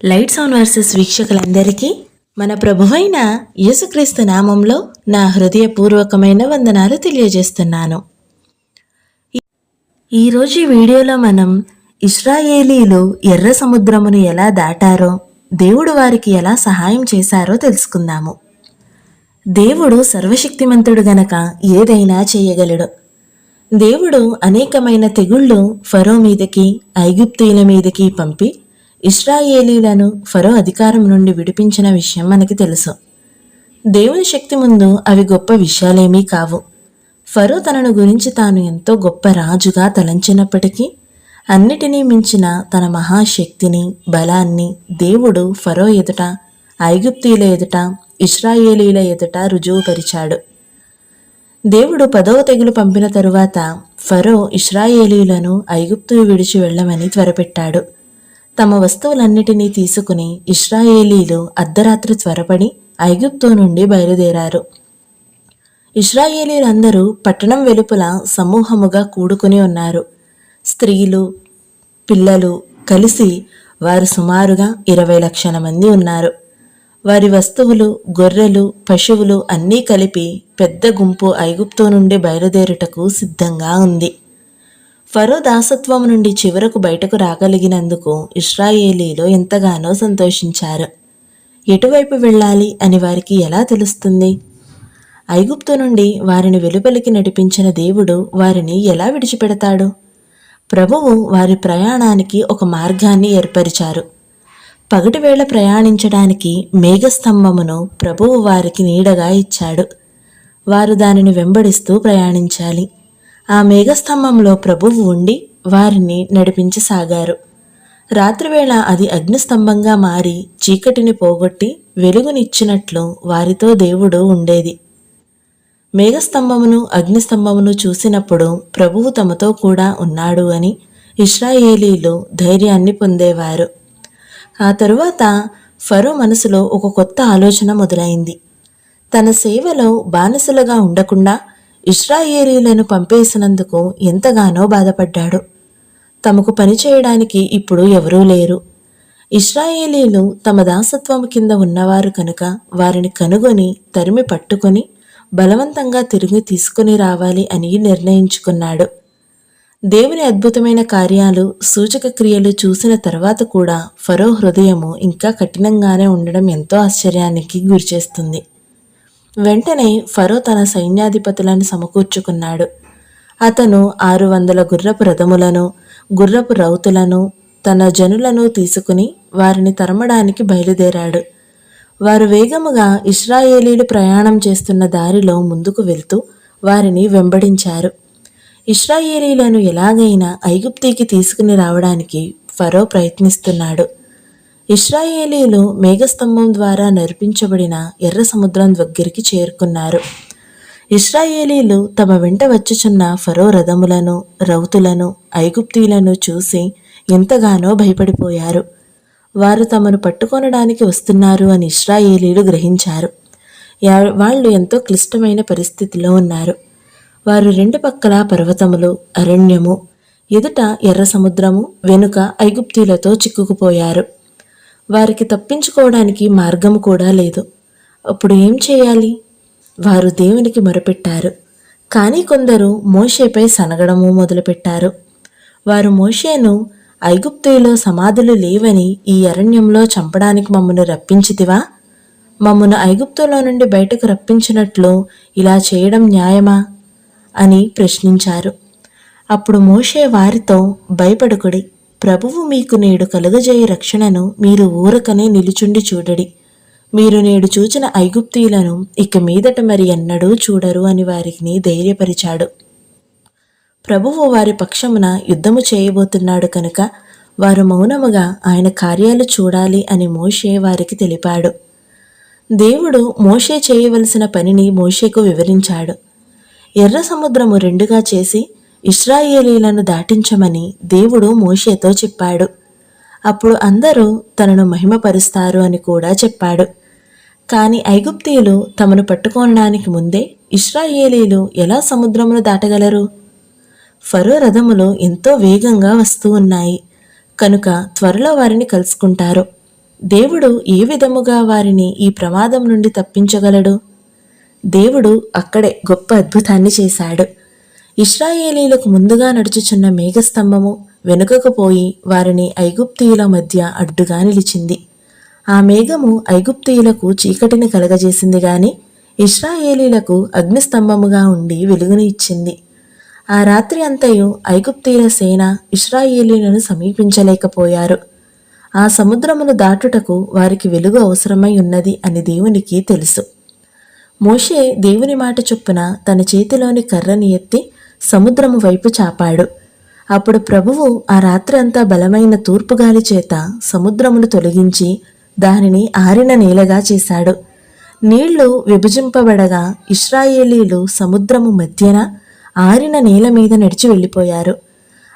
Lights on versus వీక్షకులందరికీ మన ప్రభువైన యేసుక్రీస్తు నామంలో నా హృదయపూర్వకమైన వందనాలు తెలియజేస్తున్నాను. ఈరోజు ఈ వీడియోలో మనం ఇస్రాయేలీలు ఎర్ర సముద్రమును ఎలా దాటారో దేవుడు వారికి ఎలా సహాయం చేశారో తెలుసుకుందాము. దేవుడు సర్వశక్తిమంతుడు గనక ఏదైనా చేయగలడు. దేవుడు అనేకమైన తెగుళ్ళు ఫరో మీదకి ఐగుప్తీయుల మీదకి పంపి ఇస్రాయేలీలను ఫరో అధికారం నుండి విడిపించిన విషయం మనకి తెలుసు. దేవుని శక్తి ముందు అవి గొప్ప విషయాలేమీ కావు. ఫరో తనను గురించి తాను ఎంతో గొప్ప రాజుగా తలంచినప్పటికీ అన్నిటినీ మించిన తన మహాశక్తిని బలాన్ని దేవుడు ఫరో ఎదుట ఐగుప్తీల ఎదుట ఇస్రాయేలీల ఎదుట రుజువుపరిచాడు. దేవుడు పదవ తెగులు పంపిన తరువాత ఫరో ఇస్రాయేలీలను ఐగుప్తు విడిచి వెళ్ళమని త్వరపెట్టాడు. తమ వస్తువులన్నిటినీ తీసుకుని ఇస్రాయేలీలు అర్ధరాత్రి త్వరపడి ఐగుప్తు నుండి బయలుదేరారు. ఇస్రాయేలీలందరూ పట్టణం వెలుపల సమూహముగా కూడుకుని ఉన్నారు. స్త్రీలు పిల్లలు కలిసి వారు సుమారుగా ఇరవై లక్షల మంది ఉన్నారు. వారి వస్తువులు గొర్రెలు పశువులు అన్నీ కలిపి పెద్ద గుంపు ఐగుప్తు నుండి బయలుదేరుటకు సిద్ధంగా ఉంది. ఫరో దాసత్వం నుండి చివరకు బయటకు రాగలిగినందుకు ఇస్రాయేలీలో ఎంతగానో సంతోషించారు. ఎటువైపు వెళ్ళాలి అని వారికి ఎలా తెలుస్తుంది? ఐగుప్తు నుండి వారిని వెలుపలికి నడిపించిన దేవుడు వారిని ఎలా విడిచిపెడతాడు? ప్రభువు వారి ప్రయాణానికి ఒక మార్గాన్ని ఏర్పరిచారు. పగటివేళ ప్రయాణించడానికి మేఘస్తంభమును ప్రభువు వారికి నీడగా ఇచ్చాడు. వారు దానిని వెంబడిస్తూ ప్రయాణించాలి. ఆ మేఘస్తంభంలో ప్రభువు ఉండి వారిని నడిపించసాగారు. రాత్రివేళ అది అగ్నిస్తంభంగా మారి చీకటిని పోగొట్టి వెలుగునిచ్చినట్లు వారితో దేవుడు ఉండేది. మేఘస్తంభమును అగ్నిస్తంభమును చూసినప్పుడు ప్రభువు తమతో కూడా ఉన్నాడు అని ఇస్రాయేలీలు ధైర్యాన్ని పొందేవారు. ఆ తరువాత ఫరో మనసులో ఒక కొత్త ఆలోచన మొదలైంది. తన సేవలో బానిసలుగా ఉండకుండా ఇస్రాయేలీలను పంపేసినందుకు ఎంతగానో బాధపడ్డాడు. తమకు పనిచేయడానికి ఇప్పుడు ఎవరూ లేరు. ఇస్రాయేలీలు తమ దాసత్వం కింద ఉన్నవారు కనుక వారిని కనుగొని తరిమి పట్టుకొని బలవంతంగా తిరిగి తీసుకుని రావాలి అని నిర్ణయించుకున్నాడు. దేవుని అద్భుతమైన కార్యాలు సూచక క్రియలు చూసిన తర్వాత కూడా ఫరో హృదయము ఇంకా కఠినంగానే ఉండడం ఎంతో ఆశ్చర్యానికి గురిచేస్తుంది. వెంటనే ఫరో తన సైన్యాధిపతులను సమకూర్చుకున్నాడు. అతను ఆరు వందల గుర్రపు రథములను గుర్రపు రౌతులను తన జనులను తీసుకుని వారిని తరమడానికి బయలుదేరాడు. వారు వేగముగా ఇస్రాయేలీలు ప్రయాణం చేస్తున్న దారిలో ముందుకు వెళ్తూ వారిని వెంబడించారు. ఇస్రాయేలీలను ఎలాగైనా ఐగుప్తికి తీసుకుని రావడానికి ఫరో ప్రయత్నిస్తున్నాడు. ఇస్రాయేలీలు మేఘస్తంభం ద్వారా నడిపించబడిన ఎర్ర సముద్రం దగ్గరికి చేరుకున్నారు. ఇస్రాయేలీలు తమ వెంట వచ్చుచున్న ఫరో రథములను రౌతులను ఐగుప్తీలను చూసి ఎంతగానో భయపడిపోయారు. వారు తమను పట్టుకొనడానికి వస్తున్నారు అని ఇస్రాయేలీలు గ్రహించారు. యా- వాళ్ళు ఎంతో క్లిష్టమైన పరిస్థితిలో ఉన్నారు. వారు రెండు పక్కల పర్వతములు అరణ్యము ఎదుట ఎర్ర సముద్రము వెనుక ఐగుప్తీలతో చిక్కుకుపోయారు. వారికి తప్పించుకోవడానికి మార్గం కూడా లేదు. అప్పుడు ఏం చేయాలి? వారు దేవునికి మొరపెట్టారు. కానీ కొందరు మోషేపై సనగడము మొదలుపెట్టారు. వారు మోషేను ఐగుప్తులో సమాధులు లేవని ఈ అరణ్యంలో చంపడానికి మమ్మను రప్పించితివా? మమ్మను ఐగుప్తులో నుండి బయటకు రప్పించినట్లు ఇలా చేయడం న్యాయమా? అని ప్రశ్నించారు. అప్పుడు మోషే వారితో భయపడుకుడి ప్రభువు మీకు నేడు కలుగజేయ రక్షణను మీరు ఊరకనే నిలుచుండి చూడడి. మీరు నేడు చూచిన ఐగుప్తీయులను ఇక మీదట మరి ఎన్నడూ చూడరు అని వారిని ధైర్యపరిచాడు. ప్రభువు వారి పక్షమున యుద్ధము చేయబోతున్నాడు కనుక వారు మౌనముగా ఆయన కార్యాలు చూడాలి అని మోషే వారికి తెలిపాడు. దేవుడు మోషే చేయవలసిన పనిని మోషేకు వివరించాడు. ఎర్ర సముద్రము రెండుగా చేసి ఇస్రాయేలీలను దాటించమని దేవుడు మోషేతో చెప్పాడు. అప్పుడు అందరూ తనను మహిమపరుస్తారు అని కూడా చెప్పాడు. కాని ఐగుప్తీయులు తమను పట్టుకోవడానికి ముందే ఇస్రాయేలీలు ఎలా సముద్రమును దాటగలరు? ఫరో రథములు ఎంతో వేగంగా వస్తూ ఉన్నాయి. కనుక త్వరలో వారిని కలుసుకుంటారు. దేవుడు ఏ విధముగా వారిని ఈ ప్రమాదం నుండి తప్పించగలడు? దేవుడు అక్కడే గొప్ప అద్భుతాన్ని చేశాడు. ఇస్రాయేలీలకు ముందుగా నడుచుచున్న మేఘస్తంభము వెనుకకు పోయి వారిని ఐగుప్తీయుల మధ్య అడ్డుగా నిలిచింది. ఆ మేఘము ఐగుప్తీయులకు చీకటిని కలగజేసింది గాని ఇస్రాయేలీలకు అగ్నిస్తంభముగా ఉండి వెలుగుని ఇచ్చింది. ఆ రాత్రి అంతయు ఐగుప్తీయుల సేన ఇస్రాయేలీలను సమీపించలేకపోయారు. ఆ సముద్రమును దాటుటకు వారికి వెలుగు అవసరమై ఉన్నది అని దేవునికి తెలుసు. మోషే దేవుని మాట చొప్పున తన చేతిలోని కర్రని ఎత్తి సముద్రము వైపు చాపాడు. అప్పుడు ప్రభువు ఆ రాత్రి అంతా బలమైన తూర్పుగాలి చేత సముద్రమును తొలగించి దానిని ఆరిన నేలగా చేశాడు. నీళ్ళు విభజింపబడగా ఇస్రాయేలీలు సముద్రము మధ్యన ఆరిన నేల మీద నడిచి వెళ్ళిపోయారు.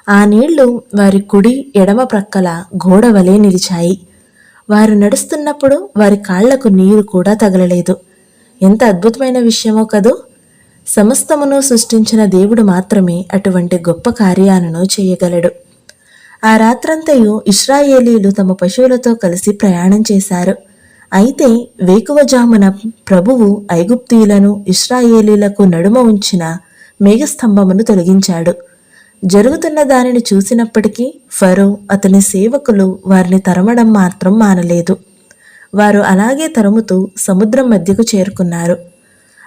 ఆ నీళ్ళు వారి కుడి ఎడమ ప్రక్కల గోడవలే నిలిచాయి. వారు నడుస్తున్నప్పుడు వారి కాళ్ళకు నీరు కూడా తగలలేదు. ఎంత అద్భుతమైన విషయమో కదూ! సమస్తమును సృష్టించిన దేవుడు మాత్రమే అటువంటి గొప్ప కార్యాలను చేయగలడు. ఆ రాత్రంతయు ఇస్రాయేలీలు తమ పశువులతో కలిసి ప్రయాణం చేశారు. అయితే వేకువజామున ప్రభువు ఐగుప్తీయులను ఇస్రాయేలీలకు నడుమ ఉంచిన మేఘస్తంభమును తొలగించాడు. జరుగుతున్న దానిని చూసినప్పటికీ ఫరో అతని సేవకులు వారిని తరమడం మాత్రం మానలేదు. వారు అలాగే తరుముతూ సముద్రం మధ్యకు చేరుకున్నారు.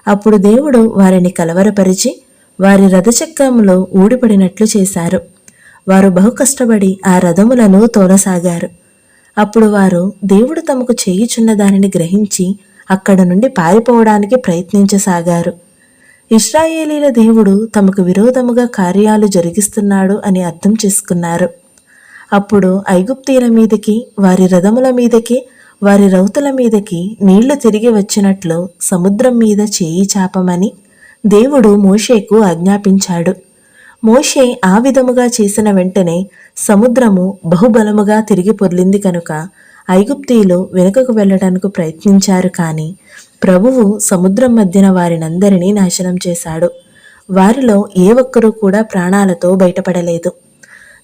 అప్పుడు దేవుడు వారిని కలవరపరిచి వారి రథచక్రములో ఊడిపడినట్లు చేశారు. వారు బహు కష్టపడి ఆ రథములను తోలసాగారు. అప్పుడు వారు దేవుడు తమకు చేయుచున్న దానిని గ్రహించి అక్కడ నుండి పారిపోవడానికి ప్రయత్నించసాగారు. ఇస్రాయేలీల దేవుడు తమకు విరోధముగా కార్యాలు జరిగిస్తున్నాడు అని అర్థం చేసుకున్నారు. అప్పుడు ఐగుప్తీల మీదకి వారి రథముల మీదకి వారి రౌతుల మీదకి నీళ్ళు తిరిగి వచ్చినట్లు సముద్రం మీద చేయి చాపమని దేవుడు మోషేకు ఆజ్ఞాపించాడు. మోషే ఆ విధముగా చేసిన వెంటనే సముద్రము బహుబలముగా తిరిగి పొర్లింది కనుక ఐగుప్తీయులు వెనుకకు వెళ్ళడానికి ప్రయత్నించారు కానీ ప్రభువు సముద్రం మధ్యన వారినందరినీ నాశనం చేశాడు. వారిలో ఏ ఒక్కరూ కూడా ప్రాణాలతో బయటపడలేదు.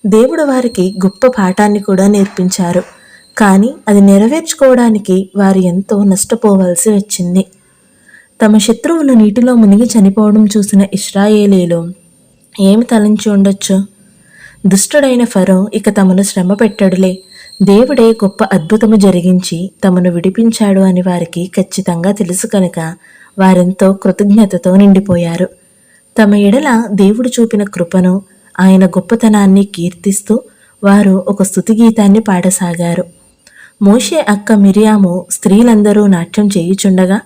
దేవుడు వారికి గొప్ప పాఠాన్ని కూడా నేర్పించారు. కానీ అది నెరవేర్చుకోవడానికి వారు ఎంతో నష్టపోవలసి వచ్చింది. తమ శత్రువులు నీటిలో మునిగి చనిపోవడం చూసిన ఇస్రాయేలీలు ఏమి తలంచి ఉండొచ్చు? దుష్టుడైన ఫరో ఇక తమను శ్రమ పెట్టడులే. దేవుడే గొప్ప అద్భుతము జరిగించి తమను విడిపించాడు అని వారికి ఖచ్చితంగా తెలుసు కనుక వారెంతో కృతజ్ఞతతో నిండిపోయారు. తమ ఎడల దేవుడు చూపిన కృపను ఆయన గొప్పతనాన్ని కీర్తిస్తూ వారు ఒక స్థుతిగీతాన్ని పాడసాగారు. మోషే అక్క మిరియాము స్త్రీలందరూ నాట్యం చేయుచుండగా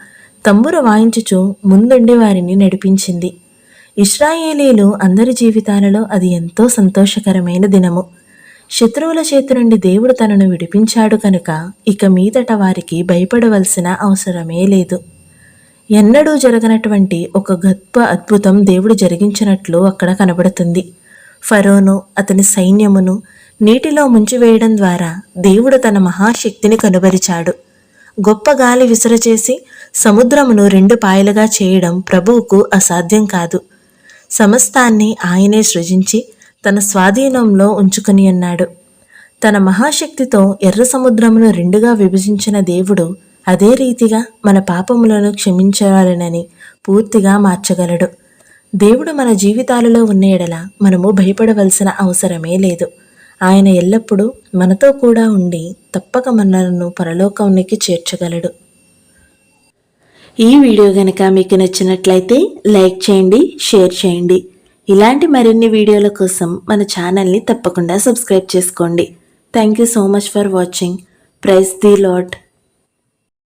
తంబుర వాయించుచు ముందుండి వారిని నడిపించింది. ఇస్రాయేలీలు అందరి జీవితాలలో అది ఎంతో సంతోషకరమైన దినము. శత్రువుల చేతి నుండి దేవుడు తనను విడిపించాడు కనుక ఇక మీదట వారికి భయపడవలసిన అవసరమే లేదు. ఎన్నడూ జరగనటువంటి ఒక గొప్ప అద్భుతం దేవుడు జరిగించినట్లు అక్కడ కనబడుతుంది. ఫరోను అతని సైన్యమును నీటిలో ముంచివేయడం ద్వారా దేవుడు తన మహాశక్తిని కనుబరిచాడు. గొప్ప గాలి విసరచేసి సముద్రమును రెండు పాయలుగా చేయడం ప్రభువుకు అసాధ్యం కాదు. సమస్తాన్ని ఆయనే సృజించి తన స్వాధీనంలో ఉంచుకుని అన్నాడు. తన మహాశక్తితో ఎర్ర సముద్రమును రెండుగా విభజించిన దేవుడు అదే రీతిగా మన పాపములను క్షమించాలనని పూర్తిగా మార్చగలడు. దేవుడు మన జీవితాలలో ఉన్న ఎడల మనము భయపడవలసిన అవసరమే లేదు. ఆయన ఎల్లప్పుడూ మనతో కూడా ఉండి తప్పక మనలను పరలోకానికి చేర్చగలడు. ఈ వీడియో కనుక మీకు నచ్చినట్లయితే లైక్ చేయండి షేర్ చేయండి. ఇలాంటి మరిన్ని వీడియోల కోసం మన ఛానల్ని తప్పకుండా సబ్స్క్రైబ్ చేసుకోండి. Thank you so much for watching praise the Lord